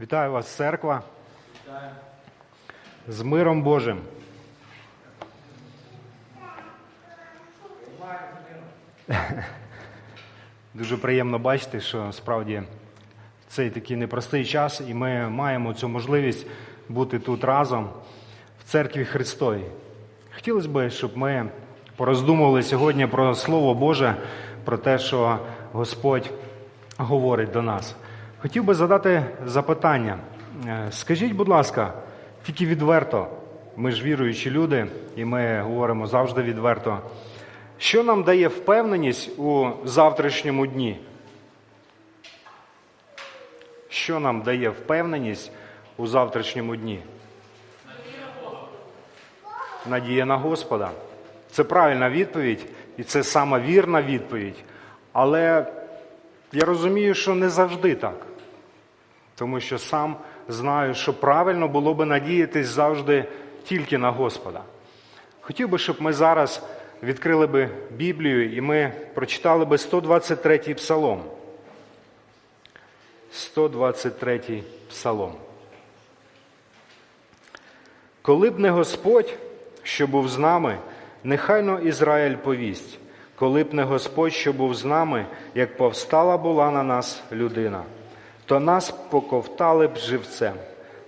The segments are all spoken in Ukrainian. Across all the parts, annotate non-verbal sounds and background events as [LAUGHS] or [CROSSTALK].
Вітаю вас, церква. З миром Божим. [LAUGHS] Дуже приємно бачити, що справді цей такий непростий час, і ми маємо цю можливість бути тут разом в церкві Христовій. Хотілося б, щоб ми пороздумували сьогодні про Слово Боже, про те, що Господь говорить до нас. Хотів би задати запитання. Е, Скажіть, будь ласка, тільки відверто, ми ж віруючі люди, і ми говоримо завжди відверто. Що нам дає впевненість у завтрашньому дні? Що нам дає впевненість у завтрашньому дні? Надія на Господа. Це правильна відповідь, і це сама вірна відповідь. Але я розумію, що не завжди так. Тому що сам знаю, що правильно було би надіятись завжди тільки на Господа. Хотів би, щоб ми зараз відкрили би Біблію і ми прочитали би 123 псалом. 123 псалом. Коли б не Господь, що був з нами, нехайно Ізраїль повість. Коли б не Господь, що був з нами, як повстала була на нас людина, то нас поковтали б живцем,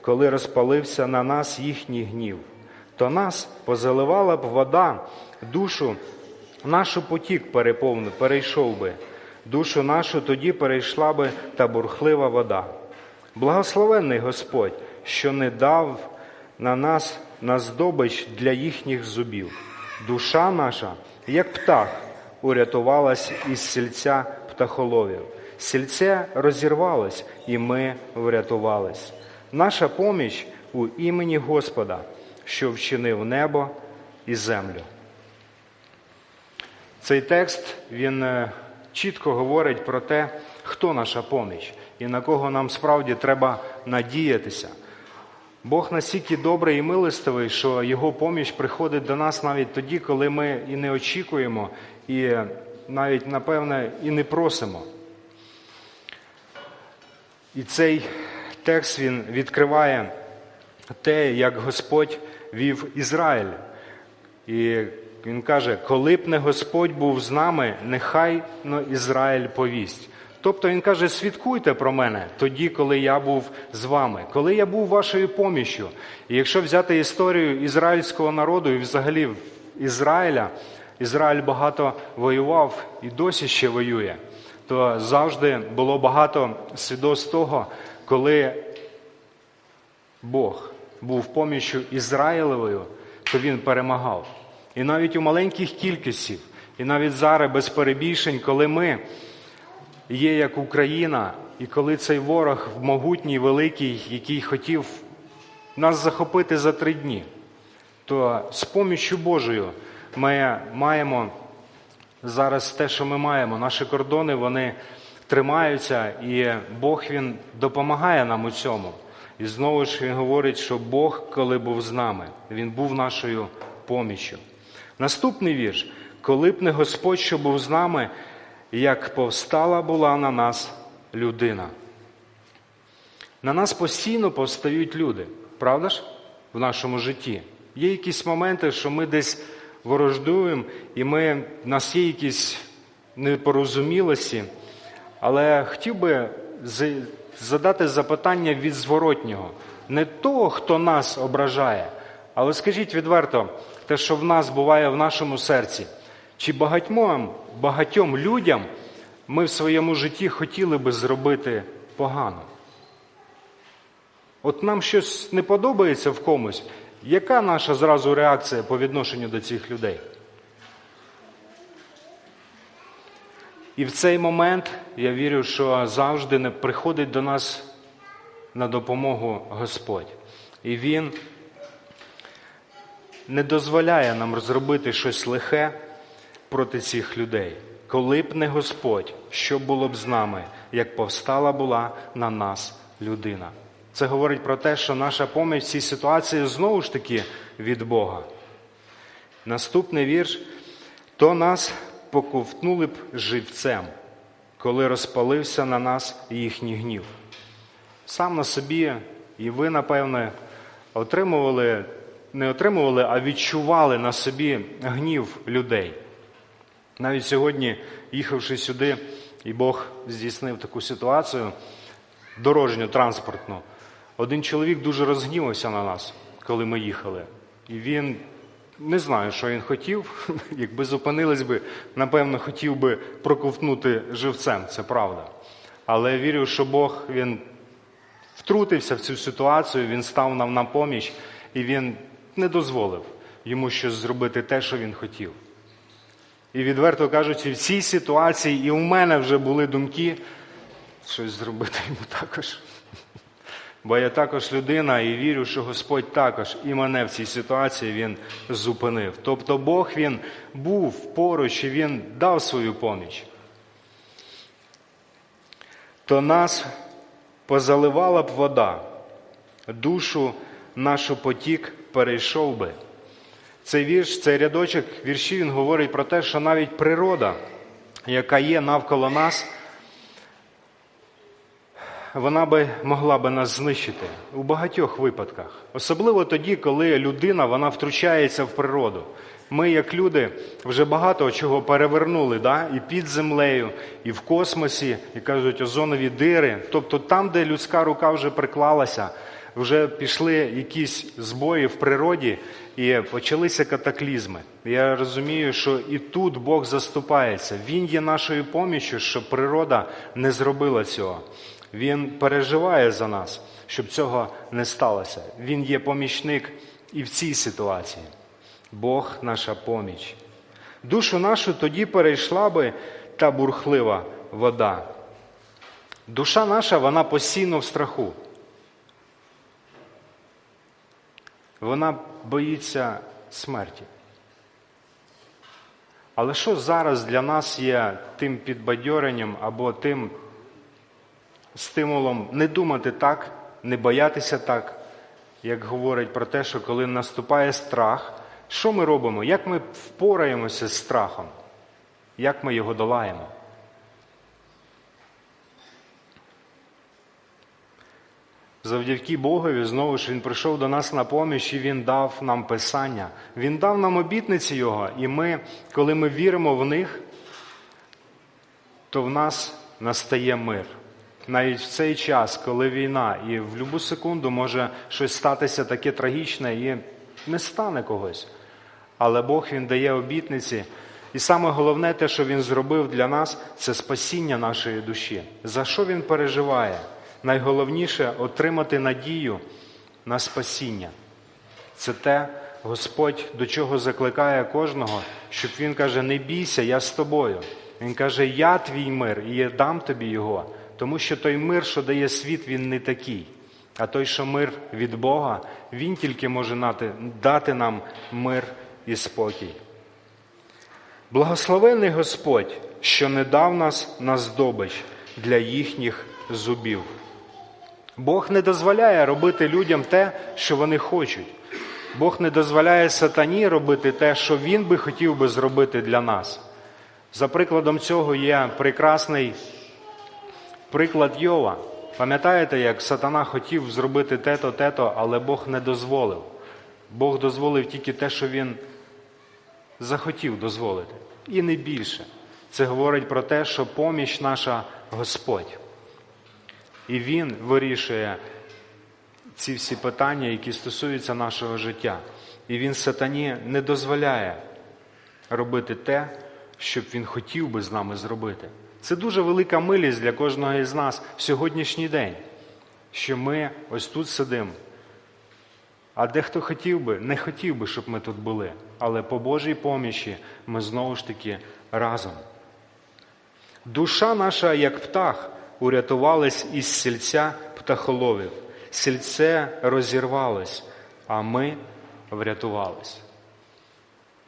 коли розпалився на нас їхній гнів, то нас позаливала б вода, душу нашу потік переповнив, перейшов би, душу нашу тоді перейшла би та бурхлива вода. Благословенний Господь, що не дав на нас на здобич для їхніх зубів. Душа наша, як птах, урятувалась із сільця птахоловів. Сільце розірвалось, і ми врятувались. Наша поміч у імені Господа, що вчинив небо і землю. Цей текст він е, чітко говорить про те, хто наша поміч і на кого нам справді треба надіятися. Бог настільки добрий і милостивий, що Його поміч приходить до нас навіть тоді, коли ми і не очікуємо, і навіть, напевне, і не просимо. І цей текст він відкриває те, як Господь вів Ізраїль. І він каже: коли б не Господь був з нами, нехай но Ізраїль повість. Тобто він каже: свідкуйте про мене тоді, коли я був з вами, коли я був вашою поміччю. І якщо взяти історію ізраїльського народу і взагалі Ізраїля, Ізраїль багато воював і досі ще воює, то завжди було багато свідоцтв того, коли Бог був поміччю Ізраїлевою, то він перемагав. І навіть у маленьких кількостях, і навіть зараз без перебільшень, коли ми є як Україна, і коли цей ворог могутній, великий, який хотів нас захопити за три дні, то з поміччю Божою ми маємо зараз те, що ми маємо. Наші кордони вони тримаються, і Бог він допомагає нам у цьому. І знову ж він говорить, що Бог, коли був з нами, Він був нашою поміччю. Наступний вірш: коли б не Господь, що був з нами, як повстала була на нас людина. На нас постійно повстають люди, правда ж? В нашому житті. Є якісь моменти, що ми десь ворождуємо, і ми, в нас є якісь непорозумілості, але хотів би задати запитання від зворотнього. Не того, хто нас ображає, але скажіть відверто, те, що в нас буває в нашому серці, чи багатьом, багатьом людям ми в своєму житті хотіли би зробити погано? От нам щось не подобається в комусь, яка наша зразу реакція по відношенню до цих людей? І в цей момент я вірю, що завжди не приходить до нас на допомогу Господь. І Він не дозволяє нам зробити щось лихе проти цих людей. Коли б не Господь, що було б з нами, як повстала була на нас людина. Це говорить про те, що наша поміч в цій ситуації знову ж таки від Бога. Наступний вірш: то нас поковтнули б живцем, коли розпалився на нас їхній гнів. сам на собі, і ви, напевне, отримували, не отримували, а відчували на собі гнів людей. Навіть сьогодні, їхавши сюди, і Бог здійснив таку ситуацію дорожню, транспортну. Один чоловік дуже розгнівався на нас, коли ми їхали. І він не знаю, що він хотів. [LAUGHS] Якби зупинились би, напевно, хотів би проковтнути живцем, це правда. Але я вірю, що Бог він втрутився в цю ситуацію, він став нам на поміч, і він не дозволив йому щось зробити те, що він хотів. І відверто кажучи, в цій ситуації і у мене вже були думки щось зробити йому також. Бо я також людина і вірю, що Господь також і мене в цій ситуації Він зупинив. Тобто Бог Він був поруч і Він дав свою поміч. То нас позаливала б вода, душу нашу потік перейшов би. Цей вірш, цей рядочок вірші він говорить про те, що навіть природа, яка є навколо нас, вона би могла би нас знищити у багатьох випадках. Особливо тоді, коли людина вона втручається в природу. Ми, як люди, вже багато чого перевернули, да? і під землею, і в космосі, і кажуть, озонові дири. Тобто там, де людська рука вже приклалася, вже пішли якісь збої в природі і почалися катаклізми. Я розумію, що і тут Бог заступається. Він є нашою поміччю, щоб природа не зробила цього. Він переживає за нас, щоб цього не сталося. Він є помічник і в цій ситуації. Бог наша поміч. Душу нашу тоді перейшла би та бурхлива вода. Душа наша, вона постійно в страху. Вона боїться смерті. Але що зараз для нас є тим підбадьоренням або тим стимулом не думати так, не боятися так, як говорить про те, що коли наступає страх, що ми робимо? Як ми впораємося з страхом? Як ми його долаємо? Завдяки Богові, знову ж Він прийшов до нас на поміч і Він дав нам Писання. Він дав нам обітниці Його, і ми, коли ми віримо в них, то в нас настає мир. Навіть в цей час, коли війна, і в будь-яку секунду може щось статися таке трагічне і не стане когось. Але Бог Він дає обітниці. І саме головне, те, що Він зробив для нас, це спасіння нашої душі. За що Він переживає? Найголовніше отримати надію на спасіння. Це те, Господь до чого закликає кожного, щоб Він каже: не бійся, я з тобою. Він каже, я твій мир, і я дам тобі його. Тому що той мир, що дає світ, він не такий. А той, що мир від Бога, Він тільки може дати нам мир і спокій. Благословений Господь, що не дав нас на здобич для їхніх зубів. Бог не дозволяє робити людям те, що вони хочуть. Бог не дозволяє сатані робити те, що Він би хотів би зробити для нас. За прикладом цього є прекрасний приклад Йова. Пам'ятаєте, як сатана хотів зробити те-то, те-то, але Бог не дозволив. Бог дозволив тільки те, що він захотів дозволити. І не більше. Це говорить про те, що поміч наша Господь. І Він вирішує ці всі питання, які стосуються нашого життя. І він сатані не дозволяє робити те, що він хотів би з нами зробити. Це дуже велика милість для кожного із нас в сьогоднішній день, що ми ось тут сидимо. А дехто хотів би, не хотів би, щоб ми тут були, але по Божій помічі ми знову ж таки разом. Душа наша, як птах, урятувалась із сільця птахоловів. Сільце розірвалось, а ми врятувались.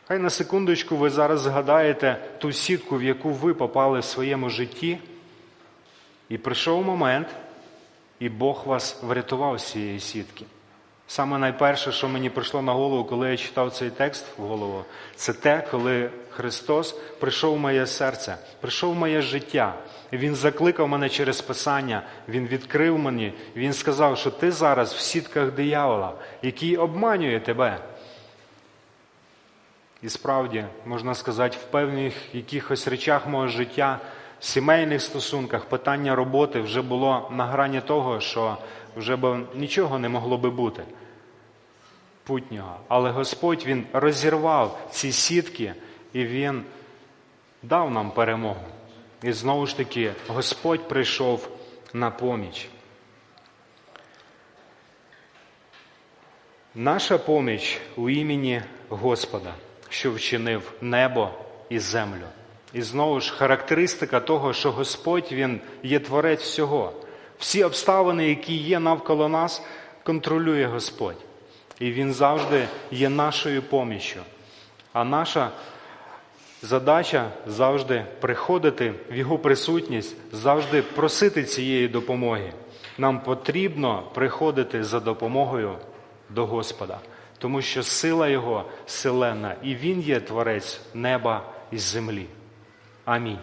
Хай на секундочку ви зараз згадаєте ту сітку, в яку ви попали в своєму житті, і прийшов момент, і Бог вас врятував з цієї сітки. Саме найперше, що мені прийшло на голову, коли я читав цей текст в голову, це те, коли Христос прийшов в моє серце, прийшов в моє життя. Він закликав мене через Писання, Він відкрив мені, Він сказав, що ти зараз в сітках диявола, який обманює тебе. І справді, можна сказати, в певних якихось речах мого життя, сімейних стосунках, питання роботи вже було на грані того, що вже б нічого не могло би бути путнього. Але Господь Він розірвав ці сітки і Він дав нам перемогу. І знову ж таки, Господь прийшов на поміч. Наша поміч у імені Господа, що вчинив небо і землю. І знову ж характеристика того, що Господь Він є творець всього. Всі обставини, які є навколо нас, контролює Господь. І Він завжди є нашою поміччю. А наша задача завжди приходити в Його присутність, завжди просити цієї допомоги. Нам потрібно приходити за допомогою до Господа, тому що сила Його силенна, і Він є творець неба і землі. Амінь.